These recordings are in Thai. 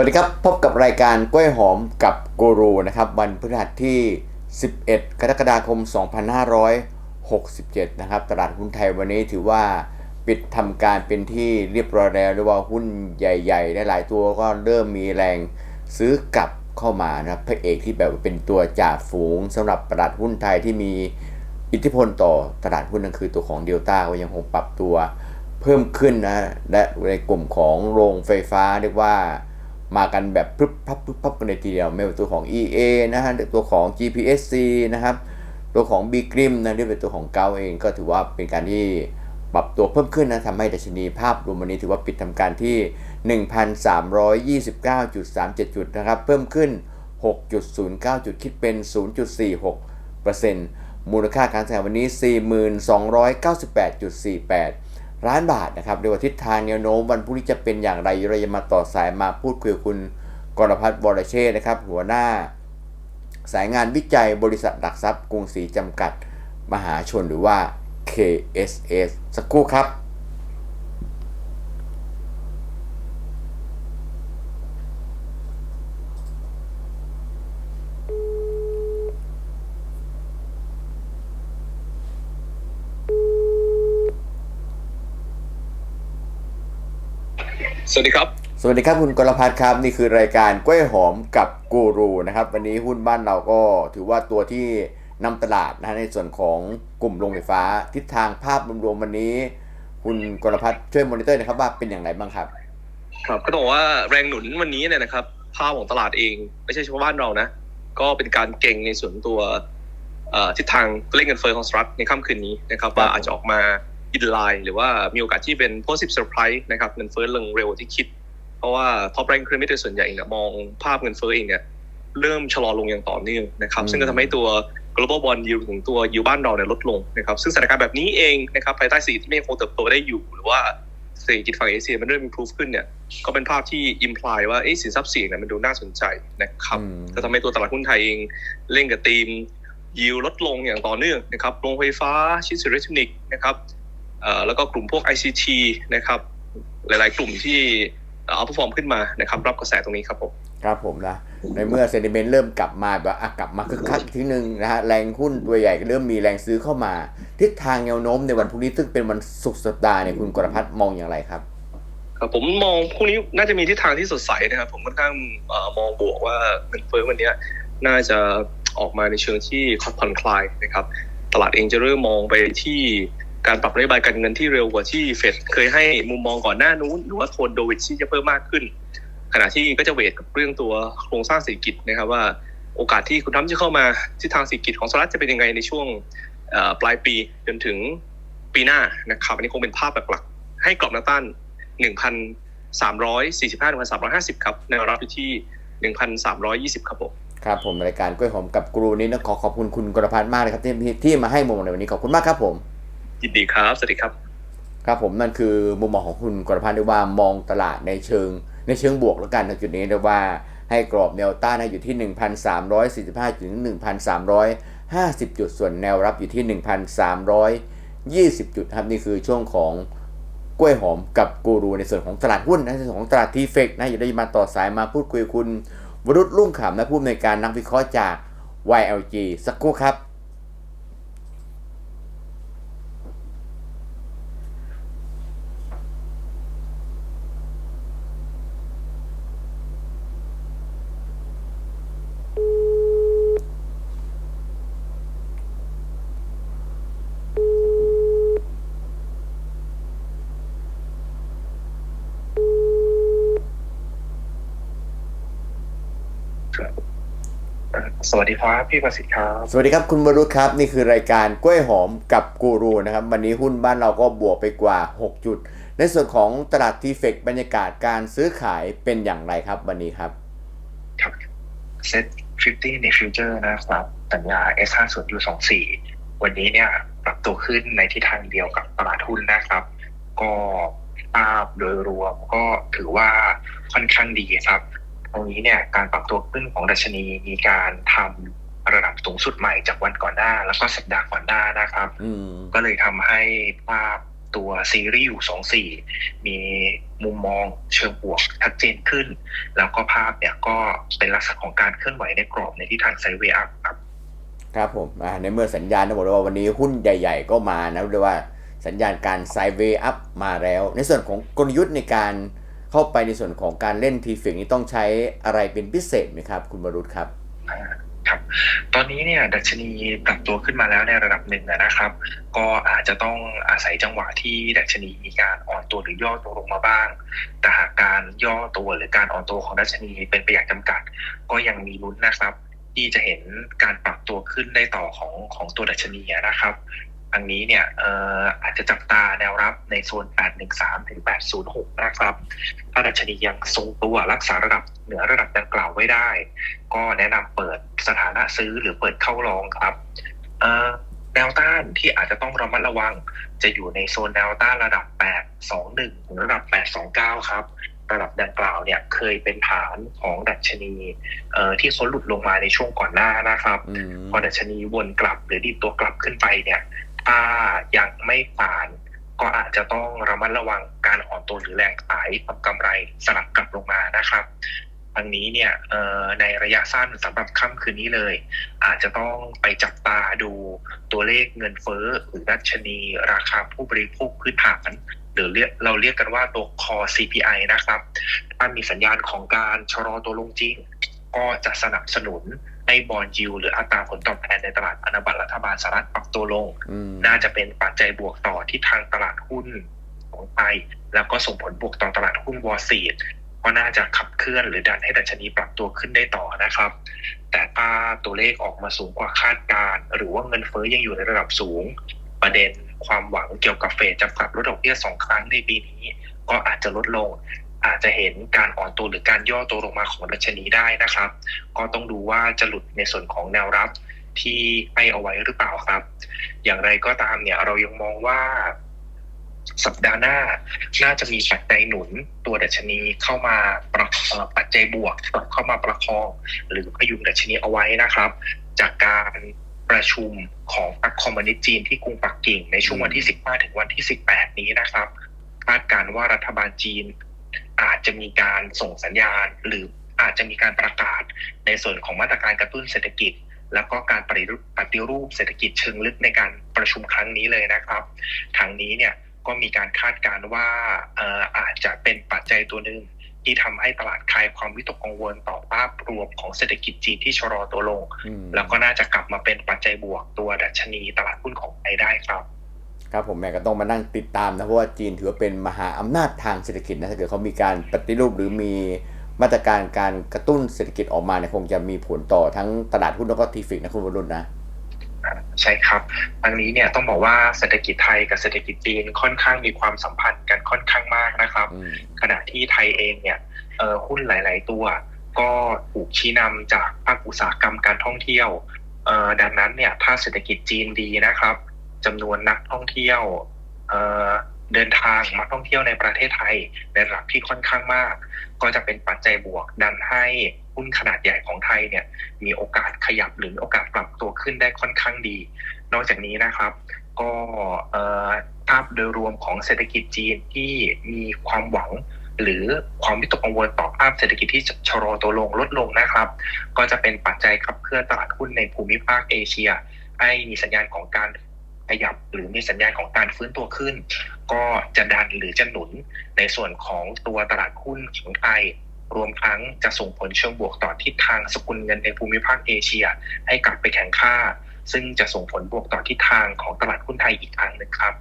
วัสดีครับพบกับรายการกล้วยหอมกับกูรูนะครับวันพฤหัสที่ 11 กรกฎาคม 2567 นะครับ ตลาดหุ้นไทยวันนี้ถือว่าปิดทำการเป็นที่เรียบร้อยแล้วหรือว่าหุ้นใหญ่ๆหลายตัวก็เริ่มมีแรงซื้อกลับเข้ามานะครับพระเอกที่แบบเป็นตัวจ่าฝูงสำหรับตลาดหุ้นไทยที่มีอิทธิพลต่อตลาดหุ้นนั่นคือตัวของเดลต้าก็ยังคงปรับตัวเพิ่มขึ้นนะและในกลุ่มของโรงไฟฟ้าเรียกว่า มากันแบบพึบพับพึบพับกันเลยทีเดียวไม่ว่าตัวของ EA นะฮะตัวของ GPSC นะครับ ตัวของ B กริมนะด้วยเป็นตัวของเกาเองก็ถือว่าเป็นการที่ปรับตัวเพิ่มขึ้นนะทำให้ดัชนีภาพรวมวันนี้ถือว่าปิดทำการที่ 1,329.37 จุดนะครับ เพิ่มขึ้น 6.09 จุดคิดเป็น 0.46%มูลค่าการซื้อขายวันนี้ 4298.48 ล้านบาทนะครับเรียกว่าทิศทางแนวโน้มวันพรุ่งนี้จะเป็นอย่างไรเราจะมาต่อสายมาพูดคุยกับคุณกรพัฒน์บรเชษนะครับ หัวหน้า สายงานวิจัยบริษัทหลักทรัพย์กรุงศรีจำกัด มหาชนหรือว่า KSS สักครู่ครับ สวัสดีครับ สวัสดีครับคุณกรพัฒน์ครับ นี่คือรายการกล้วยหอมกับกูรูนะครับ วันนี้หุ้นบ้านเราก็ถือว่าตัวที่นำตลาดนะในส่วนของกลุ่มโรงไฟฟ้า ทิศทางภาพรวมๆวันนี้ คุณกรพัฒน์ช่วยมอนิเตอร์หนะครับว่าเป็นอย่างไรบ้างครับ ครับก็ต้องบอกว่าแรงหนุนวันนี้เนี่ยนะครับภาพของตลาดเองไม่ใช่เฉพาะบ้านเรานะ ก็เป็นการเก่งในส่วนตัวเอ่อทิศทางตัวเลขเงินเฟ้อของสหรัฐในค่ำคืนนี้นะครับว่าอาจจะออกมา อินไลน์หรือว่ามีโอกาสที่เป็น positive surprise นะครับเงินเฟ้อลงเร็วกว่าที่คิด เพราะว่า top rank คือไม่ได้ส่วนใหญ่เนี่ยมองภาพเงินเฟ้อเองเนี่ยเริ่มชะลอลงอย่างต่อเนื่องนะครับอืมซึ่งก็ทำให้ตัว global bond yield ของตัว yield บ้านเราเนี่ยลดลงนะครับ ซึ่งสถานการณ์แบบนี้เองนะครับภายใต้เศรษฐกิจที่ไม่คงเติบโตได้อยู่ หรือว่าเศรษฐกิจฝั่งเอเชียมันเริ่ม improve ขึ้นเนี่ยก็เป็นภาพที่ imply ว่าเอ๊ะสินทรัพย์เสี่ยงเนี่ยมันดูน่าสนใจนะครับอืมก็ทำให้ตัวตลาดหุ้นไทยเองเล่นกับธีมยิวลดลงอย่างต่อเนื่องนะครับโรงไฟฟ้าชิ้นส่วนอิเล็กทรอนิกส์นะครับเอ่อ แล้วก็กลุ่มพวก ICT นะครับหลาย ๆ กลุ่มที่เอาพอฟอร์มขึ้นมานะครับรับกระแสตรงนี้ครับผมครับผมนะในเมื่อเซนิเมนต์เริ่มกลับมาแบบอะกลับมาคึกคักอีกทีหนึ่งนะฮะแรงหุ้นตัวใหญ่ก็เริ่มมีแรงซื้อเข้ามา ทิศทางแนวโน้มในวันพรุ่งนี้ซึ่งเป็นวันศุกร์สัปดาห์เนี่ยคุณกรพัฒน์มองอย่างไรครับครับผมมองพรุ่งนี้น่าจะมีทิศทางที่สดใสนะครับ ผมค่อนข้างเอ่อมองบวกว่าเงินเฟ้อวันเนี้ยน่าจะออกมาในเชิงที่ผ่อนคลายนะครับ ตลาดเองจะเริ่มมองไปที่ การปรับนโยบายการเงินที่เร็วกว่าที่เฟดเคยให้มุมมองก่อนหน้านู้น หรือว่าโทนโดวิชที่จะเพิ่มมากขึ้น ขณะที่ก็จะเวทกับเรื่องตัวโครงสร้างเศรษฐกิจนะครับว่าโอกาสที่คุณทรัมจะเข้ามาทิศทางเศรษฐกิจของสหรัฐจะเป็นยังไงในช่วงปลายปีจนถึงปีหน้านะครับอันนี้คงเป็นภาพหลักๆให้กรอบแนวต้าน 1,345 1,350 ครับแนรับอยู่ที่ 1,320 ครับผมครับผมรายการกล้วยหอมกับกรูนี้ต้องขอขอบคุณคุณกรพัฒน์มากเลยครับที่ที่มาให้มุมมองในวันนี้ขอบคุณมากครับผม ยินดีครับ สวัสดีครับ ครับผมนั่นคือมุมมองของคุณกรพันธ์เรียว่ามองตลาดในเชิง ในเชิงบวกแล้วกันในจุดนี้เรียว่าให้กรอบแนวต้านให้อยู่ที่ 1,345 ถึง 1,350 จุด ส่วนแนวรับอยู่ที่ 1,320 จุดครับนี่คือช่วงของกล้วยหอมกับกูรูในส่วนของตลาดหุ้นนะในส่วนของตลาดทีเฟกนะอยู่ได้มาต่อสายมาพูดคุยกับคุณ วรุษรุ่งขำนะผู้อำนวยการนักวิเคราะห์จาก YLG สักครู่ครับ สวัสดีครับพี่ประสิทธิ์ครับ สวัสดีครับคุณวรุษครับ นี่คือรายการกล้วยหอมกับกูรูนะครับ วันนี้หุ้นบ้านเราก็บวกไปกว่า 6 จุด ในส่วนของตลาดทีเฟกบรรยากาศการซื้อขายเป็นอย่างไรครับวันนี้ครับ ครับเซ็ต50ในฟิวเจอร์นะครับสัญญา S50 U24 วันนี้เนี่ยปรับตัวขึ้นในทิศทางเดียวกับตลาดหุ้นนะครับ ก็ภาพโดยรวมก็ถือว่าค่อนข้างดีครับ ตรงนี้เนี่ยการปรับตัวขึ้นของดัชนีมีการทำระดับสูงสุดใหม่จากวันก่อนหน้า แล้วก็สัปดาห์ก่อนหน้านะครับอืมก็เลยทำให้ภาพตัวซีรีส์อยู่24มีมุมมองเชิงบวกชัดเจนขึ้น แล้วก็ภาพเนี่ยก็เป็นลักษณะของการเคลื่อนไหวในกรอบในทิศทางไซด์เวย์อัพครับ ครับผมอ่าในเมื่อสัญญาณต้องบอกเลยว่าวันนี้หุ้นใหญ่ ๆ ก็มานะเรียกว่าสัญญาณการไซด์เวย์อัพมาแล้ว ในส่วนของกลยุทธ์ในการ เข้าไปในส่วนของการเล่นทีฟิกนี้ต้องใช้อะไรเป็นพิเศษไหมครับ คุณบรุษครับครับตอนนี้เนี่ยดัชนีปรับตัวขึ้นมาแล้วในระดับหนึ่งนะครับ ก็อาจจะต้องอาศัยจังหวะที่ดัชนีมีการอ่อนตัวหรือย่อตัวลงมาบ้าง แต่หากการย่อตัวหรือการอ่อนตัวของดัชนีเป็นไปอย่างจำกัด ก็ยังมีลุ้นนะครับ ที่จะเห็นการปรับตัวขึ้นได้ต่อของของตัวดัชนีนะครับ อันนี้เนี่ยเอ่ออาจจะจับตาแนวรับในโซน 813 ถึง 806 นะครับ ถ้าดัชนียังทรงตัวรักษาระดับเหนือระดับดังกล่าวไว้ได้ ก็แนะนำเปิดสถานะซื้อหรือเปิดเข้าลองครับเอ่อแนวต้านที่อาจจะต้องระมัดระวัง จะอยู่ในโซนแนวต้านระดับ 821 ถึงระดับ 829 ครับระดับดังกล่าวเนี่ยเคยเป็นฐานของดัชนีเอ่อที่เขาหลุดลงมาในช่วงก่อนหน้านะครับอืมพอดัชนีวนกลับหรือดีดตัวกลับขึ้นไปเนี่ย ถ้ายังไม่ผ่าน ก็อาจจะต้องระมัดระวังการอ่อนตัวหรือแรงขายทำกำไรสลับกลับลงมานะครับอันนี้เนี่ยในระยะสั้นสำหรับค่ำคืนนี้เลย อาจจะต้องไปจับตาดูตัวเลขเงินเฟ้อหรือดัชนีราคาผู้บริโภคพื้นฐานหรือเรียกเราเรียกกันว่าตัว core CPI นะครับ ถ้ามีสัญญาณของการชะลอตัวลงจริง ก็จะสนับสนุน ให้บอลยิวหรืออัตราผลตอบแทนในตลาดพันธบัตรรัฐบาลสหรัฐปรับตัวลงอืมน่าจะเป็นปัจจัยบวกต่อที่ทางตลาดหุ้นของไทยแล้วก็ส่งผลบวกต่อตลาดหุ้นวอลซีดก็น่าจะขับเคลื่อนหรือดันให้ดัชนีปรับตัวขึ้นได้ต่อนะครับ แต่ถ้าตัวเลขออกมาสูงกว่าคาดการณ์หรือว่าเงินเฟ้อยังอยู่ในระดับสูง ประเด็นความหวังเกี่ยวกับเฟดจะปรับลดดอกเบี้ยสองครั้งในปีนี้ ก็อาจจะลดลง อาจจะเห็นการอ่อนตัวหรือการย่อตัวลงมาของดัชนีได้นะครับ ก็ต้องดูว่าจะหลุดในส่วนของแนวรับที่ให้เอาไว้หรือเปล่าครับ อย่างไรก็ตามเนี่ยเรายังมองว่าสัปดาห์หน้า น่าจะมีปัจจัยหนุนตัวดัชนีเข้ามาประเอ่อปัจจัยบวกเข้ามาประคอง หรือพยุงดัชนีเอาไว้นะครับ จากการประชุมของพรรคคอมมิวนิสต์จีนที่กรุงปักกิ่ง ในช่วงวันที่ 15 ถึงวันที่ 18 นี้นะครับคาดการณ์ว่ารัฐบาลจีน อาจจะมีการส่งสัญญาณ หรืออาจจะมีการประกาศในส่วนของมาตรการกระตุ้นเศรษฐกิจ แล้วก็การปฏิรูปปฏิรูปเศรษฐกิจเชิงลึกในการประชุมครั้งนี้เลยนะครับ ทางนี้เนี่ยก็มีการคาดการณ์ว่าเอ่ออาจจะเป็นปัจจัยตัวหนึ่งที่ทำให้ตลาดคลายความวิตกกังวลต่อภาพรวมของเศรษฐกิจจีนที่ชะลอตัวลงอืมแล้วก็น่าจะกลับมาเป็นปัจจัยบวกตัวดัชนีตลาดหุ้นของไทยได้ครับ ครับผมแม่ก็ต้องมานั่งติดตามนะเพราะว่าจีนถือว่าเป็นมหาอำนาจทางเศรษฐกิจนะถ้าเกิดเขามีการปฏิรูปหรือมีมาตรการการกระตุ้นเศรษฐกิจออกมาเนี่ยคงจะมีผลต่อทั้งตลาดหุ้นแล้วก็ทีฟิกนะคุณวรุณนะใช่ครับทางนี้เนี่ยต้องบอกว่าเศรษฐกิจไทยกับเศรษฐกิจจีนค่อนข้างมีความสัมพันธ์กันค่อนข้างมากนะครับอืมขณะที่ไทยเองเนี่ยเอ่อหุ้นหลาย ๆ ตัว ก็ถูกชี้นำจากภาคอุตสาหกรรมการท่องเที่ยวเอ่อดังนั้นเนี่ยถ้าเศรษฐกิจจีนดีนะครับ จำนวนนักท่องเที่ยวเดินทางมาท่องเที่ยวในประเทศไทยในระดับที่ค่อนข้างมาก ก็จะเป็นปัจจัยบวกดันให้หุ้นขนาดใหญ่ของไทยเนี่ยมีโอกาสขยับหรือโอกาสปรับตัวขึ้นได้ค่อนข้างดี นอกจากนี้นะครับ ก็ภาพโดยรวมของเศรษฐกิจจีนที่มีความหวังหรือความวิตกกังวลต่อภาพเศรษฐกิจที่ชะลอตัวลงลดลงนะครับ ก็จะเป็นปัจจัยขับเคลื่อนตลาดหุ้นในภูมิภาคเอเชีย ให้มีสัญญาณของการ ขยับหรือมีสัญญาณของการฟื้นตัวขึ้น ก็จะดันหรือจะหนุนในส่วนของตัวตลาดหุ้นของไทยรวมทั้งจะส่งผลเชิงบวกต่อทิศทางสกุลเงินในภูมิภาคเอเชีย ให้กลับไปแข่งค่า ซึ่งจะส่งผลบวกต่อทิศทางของตลาดหุ้นไทยอีกทางหนึ่งครับ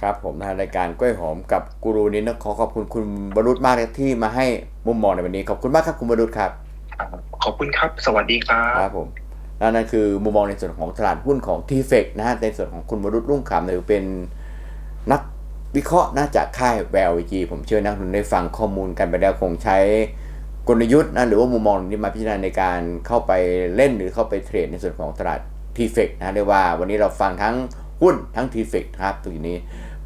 ครับผมนะรายการกล้วยหอมกับกูรูนี้นะขอขอบคุณคุณบรุษมากเลยที่มาให้มุมมองในวันนี้ ขอบคุณมากครับคุณบรุษครับ ขอบคุณครับ สวัสดีครับครับผม และนั่นคือมุมมองในส่วนของตลาดหุ้นของ t f e c นะฮะในส่วนของคุณวรุษรุ่งขำหรือเป็นนักวิเคราะห์นะจากค่าย VLG ผมเชื่อนักลงทุนได้ฟังข้อมูลกันไปแล้วคงใช้กลยุทธ์นะหรือว่ามุมมองนี้มาพิจารณาในการเข้าไปเล่นหรือเข้าไปเทรดในส่วนของตลาด t f e c นะเรียกว่าวันนี้เราฟังทั้งหุ้นทั้ง t f e c ครับตรงนี้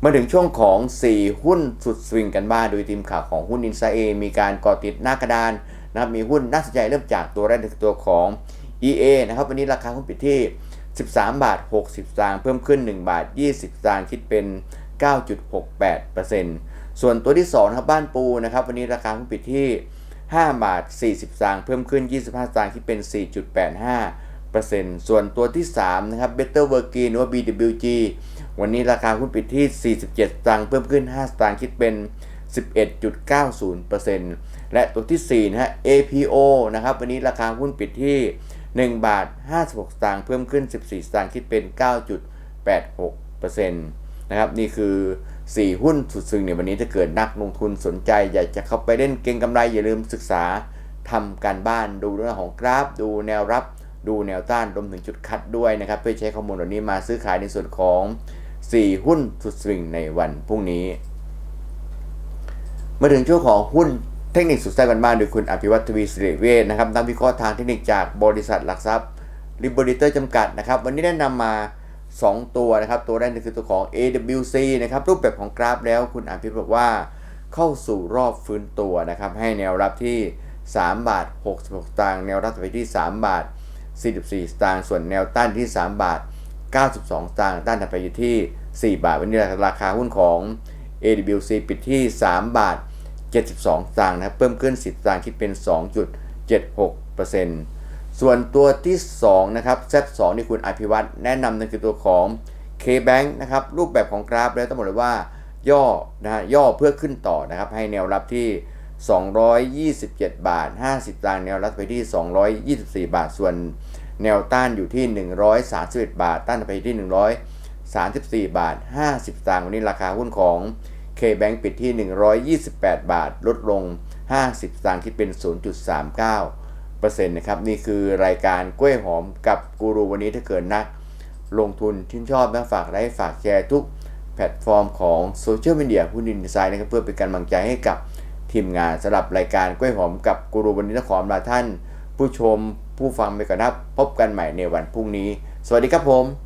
มาถึงช่วงของ 4 หุ้นสุดสวิงกันบ้างโดยทีมข่าวของหุ้นอินไซเอมีการก่อติดหน้ากระดานนะครับมีหุ้นน่าสนใจเริ่มจากตัวแรกคือตัวของ EA นะครับวันนี้ราคาหุ้นปิดที่ 13 บาท 60สตางค์เพิ่มขึ้น 1 บาท 20สตางค์คิดเป็น 9.68%ส่วนตัวที่ 2 นะครับบ้านปูนะครับวันนี้ราคาหุ้นปิดที่ 5 บาท 40สตางค์เพิ่มขึ้น 25สตางค์ที่เป็น 4.85%ส่วนตัวที่ 3 นะครับ Better Working หรือว่า BWG วันนี้ราคาหุ้นปิดที่ 47 สตางค์เพิ่มขึ้น 5 สตางค์คิดเป็น 11.90%และตัวที่4นะฮะ APO นะครับวันนี้ราคาหุ้นปิดที่ 1 บาท 56 สตางค์เพิ่มขึ้น 14 สตางค์คิดเป็น 9.86%นะครับนี่คือ 4 หุ้นสุดซึ้งในวันนี้ถ้าเกิดนักลงทุนสนใจ อยากจะเข้าไปเล่นเก็งกำไร อย่าลืมศึกษาทำการบ้านดูเรื่องของกราฟ ดูแนวรับ ดูแนวต้านรวมถึงจุดคัดด้วยนะครับ เพื่อใช้ข้อมูลเหล่านี้มาซื้อขายในส่วนของ 4 หุ้นสุดสวิงในวันพรุ่งนี้ มาถึงช่วงของหุ้น ทคนิคสุดแซ่บกันบ้างโดยคุณอภิวัตทวีสิริเวชนะครับนักวิเคราะห์ทางเทคนิคจากบริษัทหลักทรัพย์ริบริเตอร์จำกัดนะครับวันนี้ได้นำมา 2 ตัวนะครับ ตัวแรกคือตัวของ AWC นะครับรูปแบบของกราฟแล้วคุณอภิวัตบอกว่าเข้าสู่รอบฟื้นตัวนะครับให้แนวรับที่ 3 บาท 66สตางค์แนวรับไปที่ 3 บาท 44 สตางค์ส่วนแนวต้านที่ 3 บาท 92 สตางค์ต้านถัดไปอยู่ที่ 4 บาทวันนี้ราคาหุ้นของ AWC ปิดที่ 3 บาท 72สตางค์นะครับ เพิ่มขึ้น 10สตางค์คิดเป็น 2.76%ส่วนตัวที่ 2 นะครับ Z2 ที่คุณอภิวัตแนะนำนั่นคือตัวของ K-Bank นะครับ รูปแบบของกราฟแล้วต้องบอกเลยว่า ย่อนะฮะย่อเพื่อขึ้นต่อนะครับ ให้แนวรับที่ 227 บาท 50สตางค์แนวรับไปที่ 224 บาท ส่วนแนวต้านอยู่ที่ 131 บาท ต้านไปที่ 134 บาท 50สตางค์วันนี้ราคาหุ้นของ K-Bank ปิดที่ 128 บาท ลดลง 50 สตางค์คิดเป็น 0.39%นะครับนี่คือรายการกล้วยหอมกับกูรูวันนี้ถ้าเกิดนัก ลงทุนชื่นชอบนะฝากไลค์ฝากแชร์ทุกแพลตฟอร์มของโซเชียลมีเดียหุ้นดินดีไซน์นะครับเพื่อเป็นกำลังใจให้กับทีมงานสำหรับรายการกล้วยหอมกับกูรูวันนี้ต้องขอลาท่าน ผู้ชมผู้ฟังไปก่อนนะครับพบกันใหม่ในวันพรุ่งนี้ สวัสดีครับผม